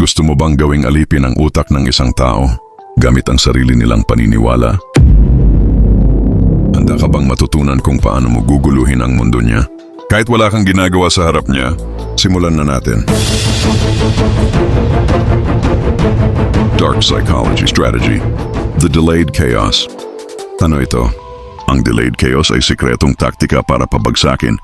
Gusto mo bang gawing alipin ang utak ng isang tao gamit ang sarili nilang paniniwala? Handa ka bang matutunan kung paano mo guguluhin ang mundo niya? Kahit wala kang ginagawa sa harap niya, simulan na natin. Dark Psychology Strategy The Delayed Chaos Ano ito? Ang delayed chaos ay sikretong taktika para pabagsakin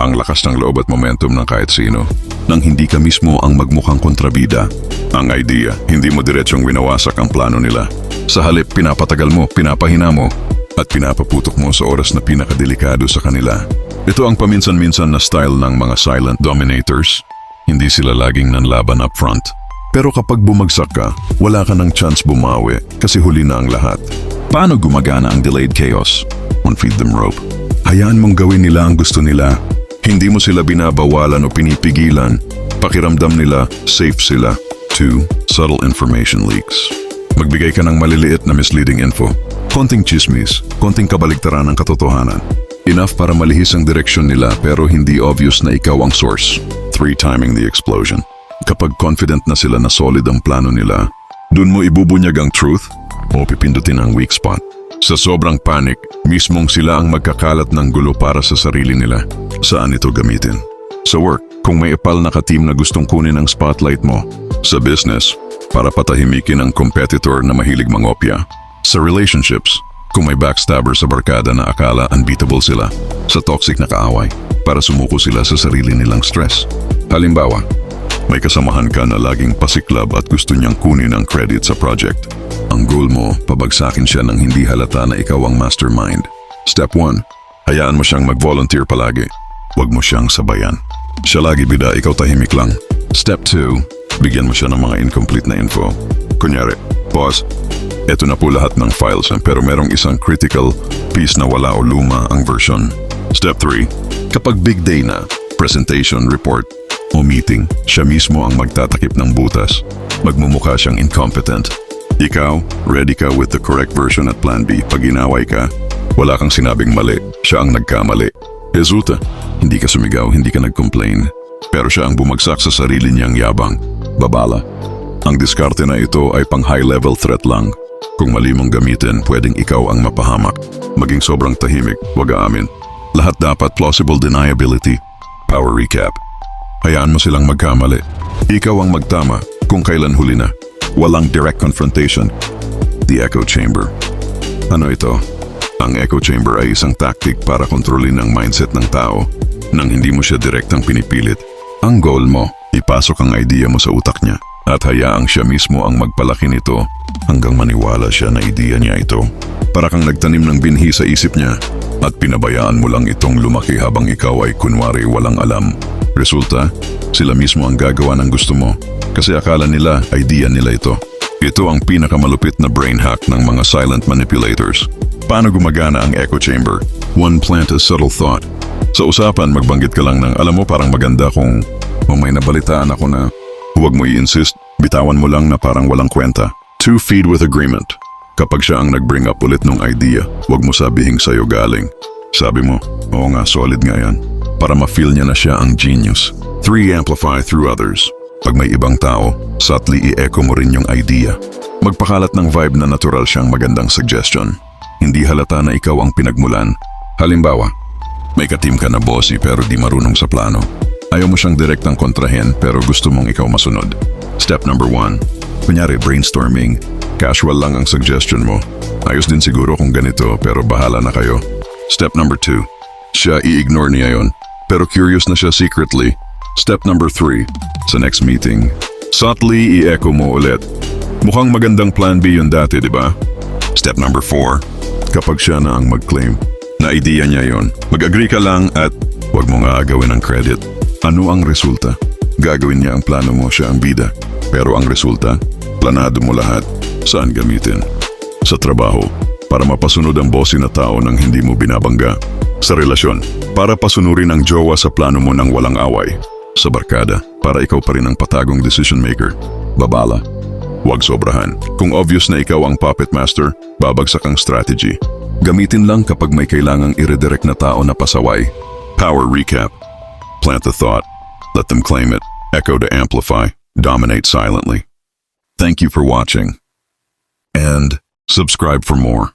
ang lakas ng loob at momentum ng kahit sino nang hindi ka mismo ang magmukhang kontrabida. Ang idea, hindi mo diretsyong winawasak ang plano nila. Sa halip, pinapatagal mo, pinapahina mo, at pinapaputok mo sa oras na pinakadelikado sa kanila. Ito ang paminsan-minsan na style ng mga silent dominators. Hindi sila laging nanlaban up front. Pero kapag bumagsak ka, wala ka ng chance bumawi kasi huli na ang lahat. Paano gumagana ang delayed chaos? One feed them rope. Hayaan mong gawin nila ang gusto nila. Hindi mo sila binabawalan o pinipigilan. Pakiramdam nila, safe sila. 2. Subtle information leaks. Magbigay ka ng maliliit na misleading info. Konting chismis, konting kabaligtaran ng katotohanan. Enough para malihis ang direksyon nila pero hindi obvious na ikaw ang source. 3. Timing the explosion. Kapag confident na sila na solid ang plano nila, dun mo ibubunyag ang truth o pipindutin ang weak spot. Sa sobrang panic, mismong sila ang magkakalat ng gulo para sa sarili nila. Saan ito gamitin? Sa work, kung may epal na ka-team na gustong kunin ang spotlight mo. Sa business, para patahimikin ang competitor na mahilig mangopya. Sa relationships, kung may backstabber sa barkada na akala unbeatable sila. Sa toxic na kaaway, para sumuko sila sa sarili nilang stress. Halimbawa, may kasamahan ka na laging pasiklab at gusto niyang kunin ang credit sa project. Ang goal mo, pabagsakin siya ng hindi halata na ikaw ang mastermind. Step 1. Hayaan mo siyang mag-volunteer palagi. Huwag mo siyang sabayan. Siya lagi bida, ikaw tahimik lang. Step 2. Bigyan mo siya ng mga incomplete na info. Kunyari, boss, eto na po lahat ng files pero merong isang critical piece na wala o luma ang version. Step 3. Kapag big day na, presentation, report, o meeting, siya mismo ang magtatakip ng butas. Magmumukha siyang incompetent. Ikaw, ready ka with the correct version at plan B. Pag inaway ka, wala kang sinabing mali. Siya ang nagkamali. Resulta, hindi ka sumigaw, hindi ka nag-complain. Pero siya ang bumagsak sa sarili niyang yabang. Babala. Ang diskarte na ito ay pang high-level threat lang. Kung mali mong gamitin, pwedeng ikaw ang mapahamak. Maging sobrang tahimik, wag aamin. Lahat dapat plausible deniability. Power recap. Hayaan mo silang magkamali. Ikaw ang magtama kung kailan huli na. Walang direct confrontation. The echo chamber. Ano ito? Ang echo chamber ay isang tactic para kontrolin ang mindset ng tao nang hindi mo siya direktang pinipilit. Ang goal mo, ipasok ang idea mo sa utak niya at hayaang siya mismo ang magpalaki nito hanggang maniwala siya na idea niya ito. Para kang nagtanim ng binhi sa isip niya at pinabayaan mo lang itong lumaki habang ikaw ay kunwari walang alam. Resulta, sila mismo ang gagawa ng gusto mo kasi akala nila idea nila ito. Ito ang pinakamalupit na brain hack ng mga silent manipulators. Paano gumagana ang echo chamber? One plant a subtle thought. Sa usapan, magbanggit ka lang ng alam mo parang maganda kung o may nabalitaan ako na huwag mo i-insist, bitawan mo lang na parang walang kwenta. Two feed with agreement. Kapag siya ang nag-bring up ulit ng idea, huwag mo sabihing sa'yo galing. Sabi mo, oo nga, solid nga yan. Para ma-feel niya na siya ang genius. Three, amplify through others. Pag may ibang tao, subtly i-echo mo rin yung idea. Magpakalat ng vibe na natural siyang magandang suggestion. Hindi halata na ikaw ang pinagmulan. Halimbawa, may ka-team ka na bossy pero di marunong sa plano. Ayaw mo siyang direktang kontrahen pero gusto mong ikaw masunod. Step number one, kunyari brainstorming. Casual lang ang suggestion mo. Ayos din siguro kung ganito pero bahala na kayo. Step number two, siya i-ignore niya yon. Pero curious na siya secretly. Step number three, sa next meeting, subtly i-echo mo ulit. Mukhang magandang plan B yun dati, di ba? Step number four, kapag siya na ang mag-claim na idea niya yon, mag-agree ka lang at huwag mo nga agawin ang credit. Ano ang resulta? Gagawin niya ang plano mo, siya ang bida. Pero ang resulta, planado mo lahat. Saan gamitin? Sa trabaho, para mapasunod ang bossy na tao nang hindi mo binabangga. Sa relasyon, para pasunurin ang jowa sa plano mo nang walang away. Sa barkada, para ikaw pa rin ang patagong decision maker. Babala. Huwag sobrahan. Kung obvious na ikaw ang puppet master, babagsak ang strategy. Gamitin lang kapag may kailangang i-redirect na tao na pasaway. Power recap. Plant the thought. Let them claim it. Echo to amplify. dominate silently. Thank you for watching. And subscribe for more.